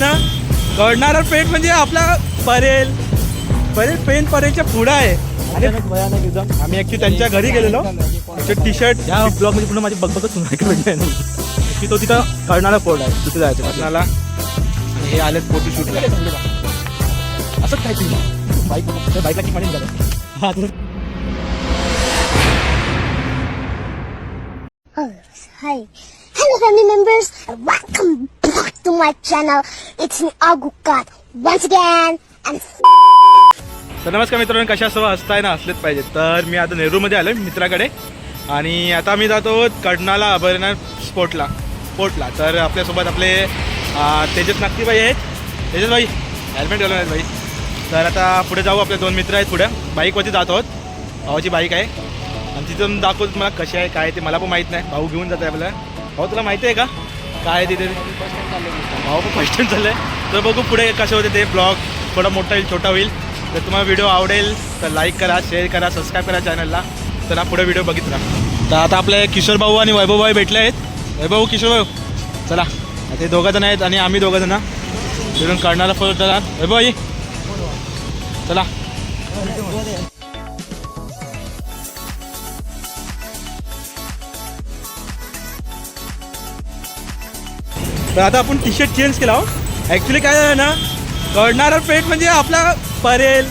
ना कळणारा पेठ म्हणजे आपला परेल. परेल पेन परेलच्या पुढं आहे. आणि भयानक एकदम. आम्ही ऍक्च्युली त्यांच्या घरी गेलेलो. टी शर्ट या ब्लॉगमध्ये पूर्ण माझी बघबगच भेटले की तो तिथं कळणारा फोर्ट आहे. तिथे जायचं कळणाला आणि हे आले फोटो शूट असंच काय तुम्ही? बाईक बाईकला की म्हणेन झालं हा तर hi. Hello, family members. Welcome back to my channel. It's me, Agukat, once again. And तर नमस्कार मित्रांनो कशा सर्व हसताय ना असलेच पाहिजे. तर मी आता नेहरूमध्ये आलो मित्राकडे. आणि आता मी जातो कडनाला अभयना स्पोर्टला स्पोर्टला तर आपल्यासोबत आपले तेजस नागतीबाई आहेत. तेजस भाई हेल्मेट घालून आहेत भाई. तर आता पुढे जाऊ आपले दोन मित्र आहेत पुढे. बाईकवरती जात आहोत. भावाची बाईक आहे. आणि तिथून दाखवत मला कशी आहे काय ते. मला पण माहीत नाही. भाऊ घेऊन जात आहे आपल्याला. भाऊ तुला माहिती आहे का? काय तिथे? भाऊ पण फर्स्ट टाइम चाललं आहे तर बघू पुढे कसे होते ते ब्लॉग थोडा मोठा होईल छोटा होईल. तर तुम्हाला व्हिडिओ आवडेल तर लाईक करा शेअर करा सबस्क्राईब करा चॅनलला तर पुढे व्हिडिओ बघित राहा तर आता आपले किशोर भाऊ आणि वैभव भाई भेटले आहेत. वैभव किशोर भाऊ चला. ते दोघं जण आहेत आणि आम्ही दोघं जण. तिथून काढणारा फोन चला. वैभव आई चला. तर आता आपण टी शर्ट चेंज केला हो. ॲक्च्युली काय झालं ना कळणारा पेंट म्हणजे आपला परेल.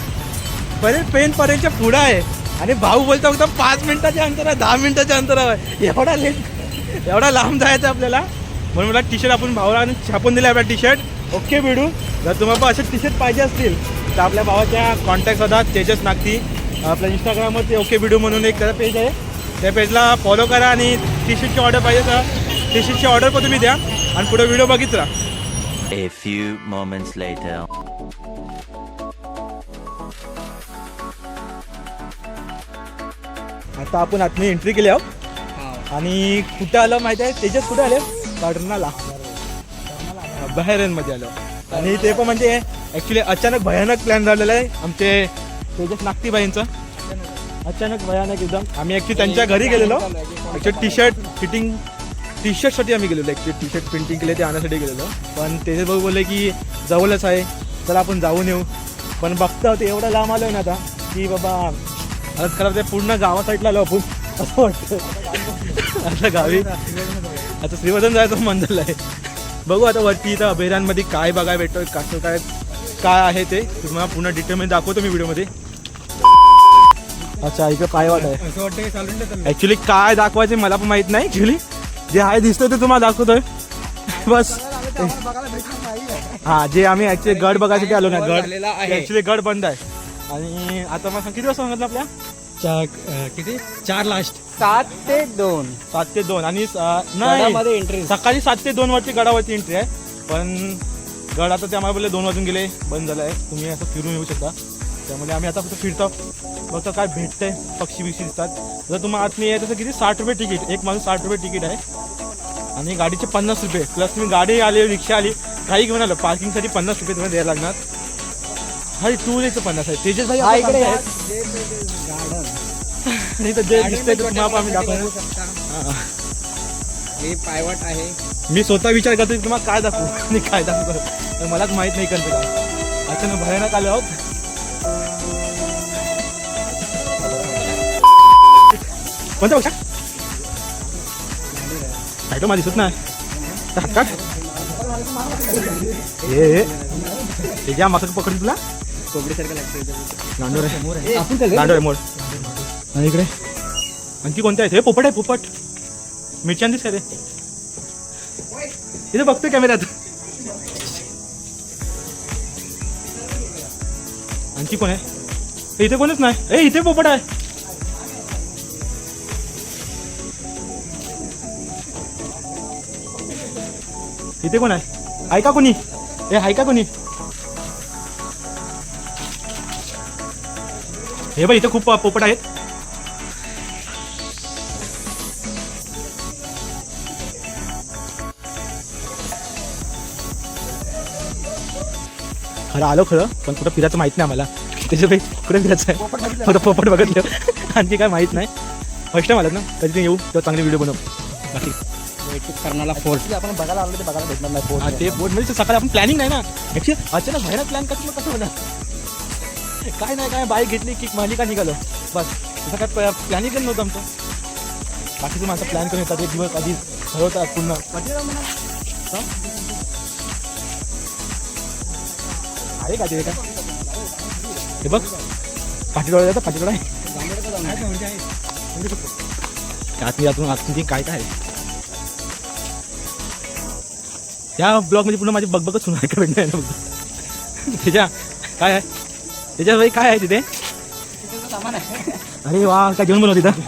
परेल पेन परेलच्या पुढं आहे. आणि भाऊ बोलता फक्त पाच मिनिटाच्या अंतर आहे दहा मिनिटाच्या अंतरावर. आहे एवढा लेट एवढा लांब जायचं आपल्याला. म्हणून मला टी शर्ट आपण भावाला छापून दिले आपला टी शर्ट ओके भिडू जर तुम्हाला असे टी शर्ट पाहिजे असतील तर आपल्या भावाच्या कॉन्टॅक्ट होतात तेजस नागती. आपल्या इंस्टाग्रामवरती ओके भिडू म्हणून एक त्याचा पेज आहे. त्या पेजला फॉलो करा आणि टी शर्टची ऑर्डर पाहिजे तर टी शर्टची ऑर्डर पण तुम्ही द्या. आणि पुढे व्हिडिओ बघित राहा A few moments later. आता आपण आतमध्ये एंट्री केली आहोत. आणि कुठे आलं माहिती आहे? तेजस कुठे आले? कर्नाला मध्ये आलो. आणि ते पण म्हणजे ॲक्च्युली अचानक भयानक प्लॅन झालेला आहे. आमचे तेजस नागतीबाईंचं. अचानक. भयानक एकदम. आम्ही ॲक्च्युली त्यांच्या घरी गेलेलो. Actually T shirt fitting T शर्टसाठी आम्ही गेलेलो ॲक्च्युली टी शर्ट प्रिंटिंग केले ते आणण्यासाठी गेलेलो. पण तेजस भाऊ बोलले की जवळच आहे. चला आपण जाऊन येऊ. पण बघता होते एवढं लांब आलो ना आता की बाबा आता खरं ते पूर्ण गावा साईडला आलो आपण असं वाटतं. आता गावी आता श्रीवर्धन जायचं मन झालं आहे. बघू आता वरती इथं अभयारण्यमध्ये काय बघायला भेटतं कसं काय काय आहे ते तुम्हाला पूर्ण डिटेलमध्ये दाखवतो मी व्हिडिओमध्ये अच्छा इकडे पाय वाट आहे ऍक्च्युली काय दाखवायचे मला पण माहीत नाही ऍक्च्युली जे आहे दिसतं ते तुम्हाला दाखवतोय. बस. हा जे आम्ही ऍक्च्युली गड बघायसाठी आलो ना गड. ऍक्च्युली गड बंद आहे. आणि आता मला सांग, किती वाजता सांगितलं आपल्या? चा- किती? चार लास्ट सात ते दोन. सात ते दोन. आणि नाही. गडामध्ये एंट्री सकाळी सात ते दोन वरती गडावरती एंट्री आहे. पण गड आता ते आम्हाला बोलले दोन वाजून गेले बंद झालं आहे तुम्ही असं फिरून येऊ शकता. त्यामुळे आम्ही आता फक्त फिरतो. बघतो काय भेटतंय. पक्षी बिक्षी दिसतात. जर तुम्हाला आत नाही आहे तसं किती? साठ रुपये तिकीट. एक माणूस साठ रुपये तिकीट आहे. आणि गाडीचे पन्नास रुपये. प्लस तुम्ही गाडी आली रिक्षा आली काही घेऊन आलं. पार्किंगसाठी पन्नास रुपये तुम्हाला द्यायला लागणार. हा टू व्हीलरचं पन्नास आहे. तेजस भाई. नाही तर जे दिसतंय तुम्हाला आम्ही हा. पायवट आहे. मी स्वतः विचार करतो तुम्हाला काय दाखवू? आणि काय दाखवू? मलाच माहीत नाही करतो. का अचानक भयानक आलो आहोत. कोणत्या पक्षा काय तो मला दिसत नाही हात काढ हे हे. हे पकडली तुला लांडोर आहे लांडोर आहे मोड आणि इकडे आणखी कोणते आहेत हे पोपट आहे पोपट मिरच्यान दिसत रे इथे बघतोय कॅमेऱ्यात आणखी कोण आहे इथे कोणच नाही ए इथे पोपट आहे इथे कोण आहे? ऐका कोणी? ए ऐका कोणी? हे बघ इथे खूप पोपट आहेत. खरं आलो खरं पण कुठं फिरायचं माहीत नाही आम्हाला. त्याच्यापैकी कुठे फिरायचं आहे? फक्त पोपट बघितलं? आणखी काय माहीत नाही. फर्स्ट टाइम आलं ना? कधी येऊ तेव्हा चांगले व्हिडिओ बनव. बाकी. फोर्ट आपण बघायला आलो ते बघायला भेटणार नाही हा, ते बोट म्हणजे सकाळी आपण प्लॅनिंग नाही ना। अचानक भयानक प्लॅन कसं कसं होणार काय नाही काय बाईक घेतली की मालिका निघालो बस तसं काय प्लॅनिंग नव्हतं आमचं बाकीचे माणसं प्लॅन करून येतात एक दिवस आधी ठरवतात पूर्ण हा? आहे का ते हे? बघ पाठीडोळा जातं पाठीडोळा आहे आतमध्ये आतून आतमध्ये काय काय आहे त्या ब्लॉगमध्ये पूर्ण माझी बघबगच होणार का भेटणार ना बघ त्याच्या काय आहे? त्याच्या भाई काय आहे तिथे? अरे वा काय जेवण बनवत तिथं?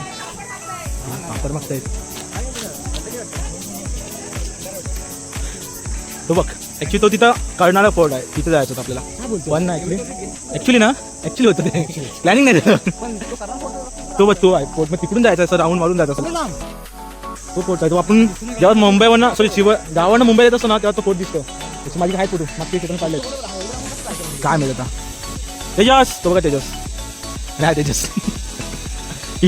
आहे. तो बघ ऍक्च्युली तो तिथं कळणारा पोर्ट आहे. तिथे जायचं होतं आपल्याला. वन ना ऍक्च्युली ऍक्च्युली ना ऍक्च्युली होतं ते. प्लॅनिंग नाही झालं तो बघ तो आहे. पोर्ट मग तिकडून जायचं असं राऊंड मारून जायचं असं. तो पोर्ट आहे. तो आपण जेव्हा मुंबईवरनं सॉरी शिव गावानं मुंबईला येत असतो ना तेव्हा तो पोर्ट दिसतो. त्याची माझी काय फोटो मागच्या तिकडून काढले काय मिळत आता? तेजस! तो बघा तेजस. नाही तेजस.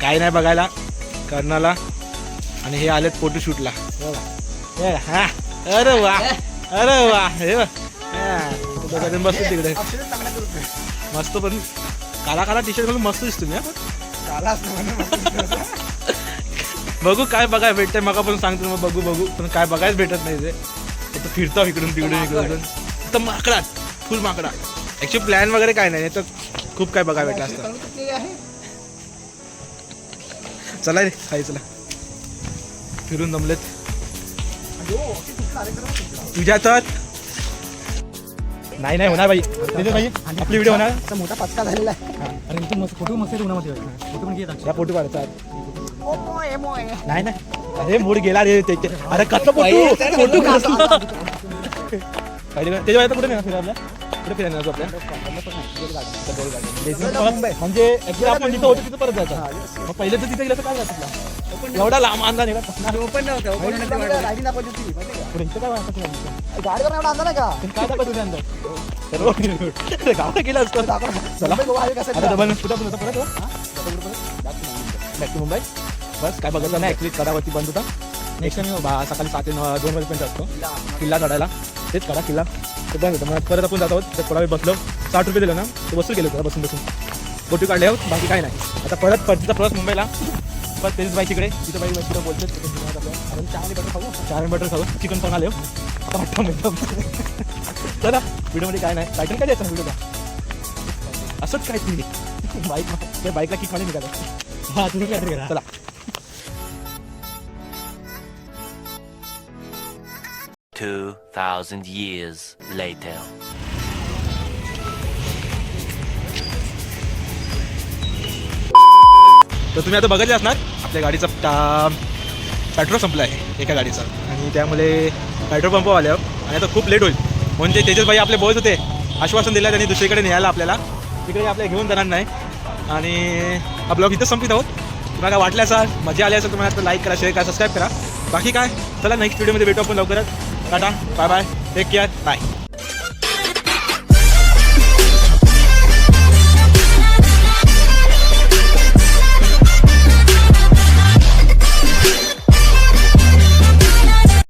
काय नाही बघायला. कर्णाला. आणि हे आलेत फोटो शूटला अरे वा. अरे वा. हे बघा. बसतो तिकडे. मस्त पण काला काला टी शर्ट घालून मस्त दिसतो मी हा. बघू काय बघाय भेटतंय. मग पण सांगतो मग बघू बघू. पण काय बघायच भेटत नाही ते. फक्त फिरतो इकडून तिकडून इकडून. तर माकडा. फुल माकडा. ऍक्च्युली प्लॅन वगैरे काय नाही. तर खूप काय बघायला भेटलं असतं. चला रे खाई चला. फिरून जमलेत तुझ्या तर नाही नाही होणार बाई. तिथे बाई. आपली व्हिडिओ होणार. मोठा पचका झालेला आहे. अरे इथून मस्त फोटो मस्त उन्हामध्ये फोटो पण घेत या फोटो काढतात. नाही नाही. अरे मूड गेला रे ते ते- अरे कसं फोटो? फोटो कसला त्याच्या कुठे नाही फिरायला? फिरायला जायचं आपल्या? म्हणजे आपण जिथं होतो तिथं परत जायचं. मग पहिले तर तिथे गेलं तर काय जायचं एवढा लांब अंदा निघा ओपन नव्हतं open नव्हतं. पुढे इथं काय वाटत नाही. गाडीवर एवढा अंदाज का? काय दाखवतो गावाला गेलं असतं. कुठं होतं परत बॅक टू मुंबई बस काय बघायचं नाही. ॲक्च्युली कडावरती बंद होता. नेक्स्ट टाइम सकाळी सात दोन वाजेपर्यंत असतो. किल्ला चढायला. तेच कडा किल्ला. ते बंद मग परत आपण जात आहोत. तर थोडा वेळ बसलो. साठ रुपये दिलं ना ते वसूल केलं होतं बसून बसून. बोटी काढले आहोत बाकी काय नाही. आता परत परतीचा प्रवास मुंबईला. परत तेच बाईक इकडे तिथं बाई तिथं बोलते चहा आणि बटर खाऊ. चार आणि बटर खाऊ. चिकन पण आले हो. आता एकदम म्हणजे. चला व्हिडिओमध्ये काय नाही. टायटल काय द्यायचं व्हिडिओला? असंच काय तुम्ही? बाईक बाईकला किकमध्ये निघालं. हा तुम्ही काय करा? चला. 2,000 years later. तर तुम्ही आता बघितले असणार आपल्या गाडीचा टा- पेट्रोल संपला आहे एका गाडीचा. आणि त्यामुळे पेट्रोल पंप आल्यावर आणि आता खूप लेट होईल. म्हणजे तेजस भाई आपले बोलत होते आश्वासन दिलं त्यांनी दुसरीकडे न्यायला आपल्याला. तिकडे आपल्याला घेऊन जाणार नाही. आणि हा ब्लॉग इथं संपित आहोत. तुम्हाला काय वाटलं असाल मजा आली असेल तुम्हाला लाईक करा शेअर करा सबस्क्राईब करा. बाकी काय? चला नेक्स्ट व्हिडिओमध्ये भेटू आपण लवकरच. Bye-bye. Take care. Bye.